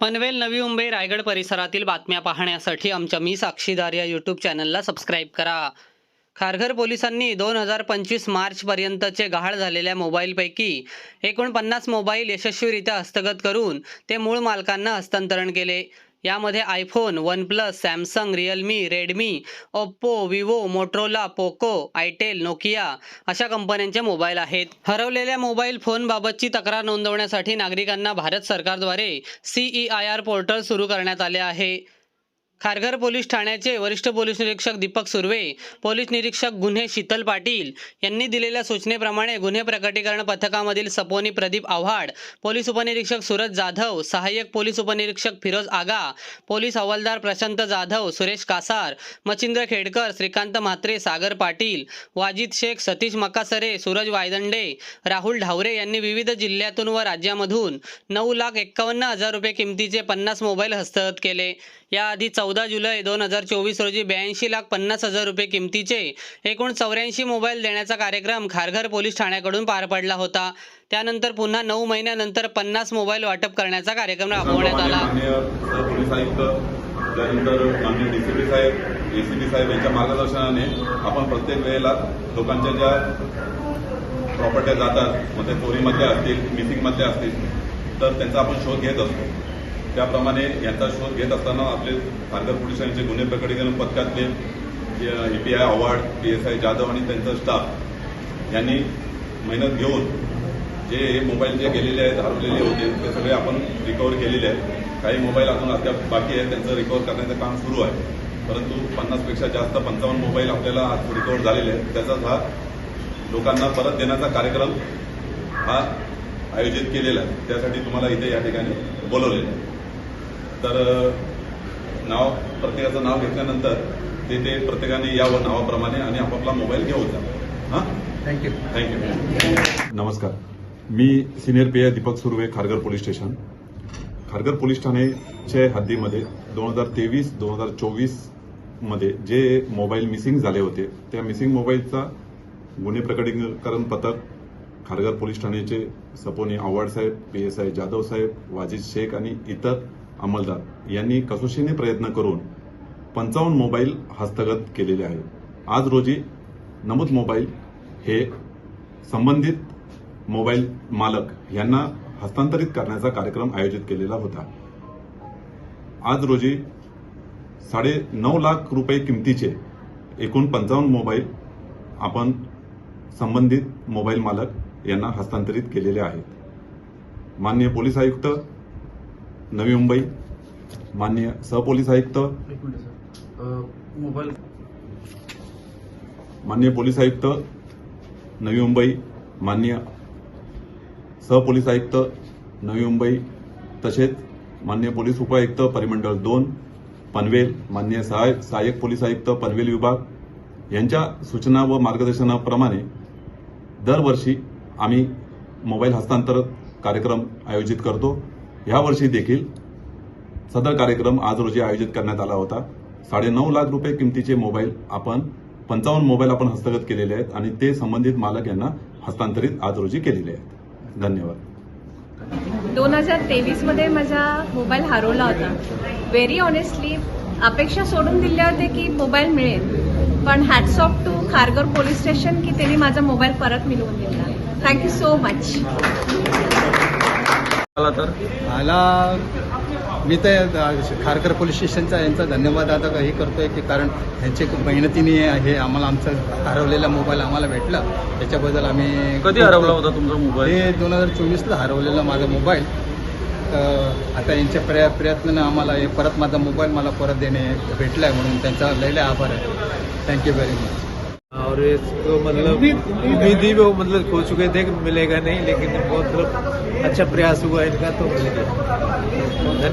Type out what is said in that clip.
पनवेल नवी मुंबई रायगड परिसरातील बातम्या पाहण्यासाठी आमच्या मी साक्षीदार या यूट्यूब चॅनलला सबस्क्राईब करा. खारघर पोलिसांनी दोन हजार पंचवीस मार्चपर्यंतचे गहाळ झालेल्या मोबाईलपैकी एकोणपन्नास मोबाईल यशस्वीरित्या हस्तगत करून ते मूळ मालकांना हस्तांतरण केले. यामध्ये iPhone OnePlus Samsung Realme Redmi Oppo Vivo Motorola Poco itel Nokia अशा कंपन्यांचे मोबाईल आहेत. हरवलेल्या मोबाईल फोनबाबतची तक्रार नोंदवण्यासाठी नागरिकांना भारत सरकारद्वारे सीई आय आर पोर्टल सुरू करण्यात आले आहे. खारघर पोलीस ठाण्याचे वरिष्ठ पोलीस निरीक्षक दीपक सुर्वे पोलीस निरीक्षक गुन्हे शीतल पाटील यांनी दिलेल्या सूचनेप्रमाणे गुन्हे प्रकटीकरण पथकामधील सपोनी प्रदीप आव्हाड पोलीस उपनिरीक्षक सुरज जाधव सहाय्यक पोलीस उपनिरीक्षक फिरोज आगा पोलीस हवालदार प्रशांत जाधव सुरेश कासार मचिंद्र खेडकर श्रीकांत म्हात्रे सागर पाटील वाजिद शेख सतीश मकासरे सूरज वायदंडे राहुल ढावरे यांनी विविध जिल्ह्यातून व राज्यामधून नऊ लाख एक्कावन्न हजार रुपये किमतीचे पन्नास मोबाईल हस्तगत केले. याआधी चौदा जुलै दोन हजार चोवीस रोजी ब्याऐंशी लाख पन्नास हजार रुपये किमतीचे एकूण चौऱ्याऐंशी मोबाईल देण्याचा कार्यक्रम खारघर पोलीस ठाण्याकडून पार पडला होता. त्यानंतर पुन्हा नऊ महिन्यानंतर पन्नास मोबाईल वाटप करण्याचा कार्यक्रम राबवण्यात आला. माननीय पोलीस आयुक्त त्यानंतर माननीय डीसीपी साहेब एसीपी साहेब यांच्या मार्गदर्शनाने आपण प्रत्येक वेळेला लोकांच्या ज्या प्रॉपर्ट्या जातात मग ते चोरीमधल्या असतील मिसिंगमधल्या असतील तर त्यांचा आपण शोध घेत असतो. त्याप्रमाणे यांचा शोध घेत असताना आपले खारघर पोलिसांचे गुन्हे प्रकटीकरण पथकातले API Avhad P S I Jadhav आणि त्यांचा स्टाफ यांनी मेहनत घेऊन जे मोबाईल जे गेलेले आहेत हरवलेले होते ते सगळे आपण रिकवर केलेले आहेत. काही मोबाईल अजून अद्याप बाकी आहे त्यांचं रिकवर करण्याचं काम सुरू आहे. परंतु पन्नासपेक्षा जास्त पंचावन्न मोबाईल आपल्याला आज रिकवर झालेले आहेत. त्याचाच हा लोकांना परत देण्याचा कार्यक्रम हा आयोजित केलेला आहे. त्यासाठी तुम्हाला इथे या ठिकाणी बोलवलेलं आहे. तर नाव प्रत्येकाचं नाव घेतल्यानंतर ते ते प्रत्येकाने यावं नावाप्रमाणे आणि आपापला मोबाईल घेऊन जा. हां? थँक्यू थँक्यू नमस्कार. मी senior P I Deepak Surve Kharghar police station. Kharghar police ठाणेच्या हद्दीमध्ये दोन हजार तेवीस दोन हजार चोवीसमध्ये जे मोबाईल मिसिंग झाले होते त्या मिसिंग मोबाईलचा गुन्हे प्रकटीकरण पथक खारघर पोलीस ठाण्याचे सपोनी आव्हाड साहेब पी एस आय जाधव साहेब वाजिद शेख आणि इतर अंमलदार यांनी कसोशीने प्रयत्न करून पंचावन्न मोबाईल हस्तगत केलेले आहेत. आज रोजी नमूद मोबाईल हे संबंधित मोबाईल मालक यांना हस्तांतरित करण्याचा कार्यक्रम आयोजित केलेला होता. आज रोजी साडे नऊ लाख रुपये किमतीचे एकूण पंचावन्न मोबाईल आपण संबंधित मोबाईल मालक यांना हस्तांतरित केलेले आहेत. माननीय पोलीस आयुक्त नवी मुंबई माननीय सहपोलीस आयुक्त मोबाईल माननीय पोलीस आयुक्त नवी मुंबई माननीय सहपोलीस आयुक्त नवी मुंबई तसेच माननीय पोलीस उपायुक्त परिमंडळ दोन पनवेल माननीय सहाय सहाय्यक पोलीस आयुक्त पनवेल विभाग यांच्या सूचना व मार्गदर्शनाप्रमाणे दरवर्षी आम्ही मोबाईल हस्तांतर कार्यक्रम आयोजित करतो. यावर्षी देखील सदर कार्यक्रम आज रोजी आयोजित करण्यात आला होता. साडेनऊ लाख रुपये किमतीचे मोबाईल आपण पंचावन्न मोबाईल आपण हस्तगत केलेले आहेत आणि ते संबंधित मालक यांना हस्तांतरित आज रोजी केलेले आहेत. धन्यवाद. दोन हजार तेवीसमध्ये माझा मोबाईल हरवला होता. व्हेरी ऑनेस्टली अपेक्षा सोडून दिल्या होत्या की मोबाईल मिळेल. पण hats off to Kharghar police station की त्यांनी माझा मोबाईल परत मिळवून दिला. थँक्यू सो मच मला तर? मला मी तर खारकर पोलीस स्टेशनचा यांचा धन्यवाद आता हे करतोय की कारण ह्यांचे खूप मेहनतीने हे आम्हाला आमचं हरवलेला मोबाईल आम्हाला भेटला. त्याच्याबद्दल आम्ही कधी हरवला होता तुमचा मोबाईल? हे दोन हजार चोवीसला हरवलेला माझा मोबाईल. तर आता यांच्या प्रय प्रयत्नानं आम्हाला हे परत माझा मोबाईल मला परत देणे भेटला आहे म्हणून त्यांचा लय लय आभार आहे. थँक्यू व्हेरी मच और इसको मतलब उम्मीद ही। वो मतलब खो चुके थे कि मिलेगा नहीं लेकिन बहुत अच्छा प्रयास हुआ इनका तो मिलेगा।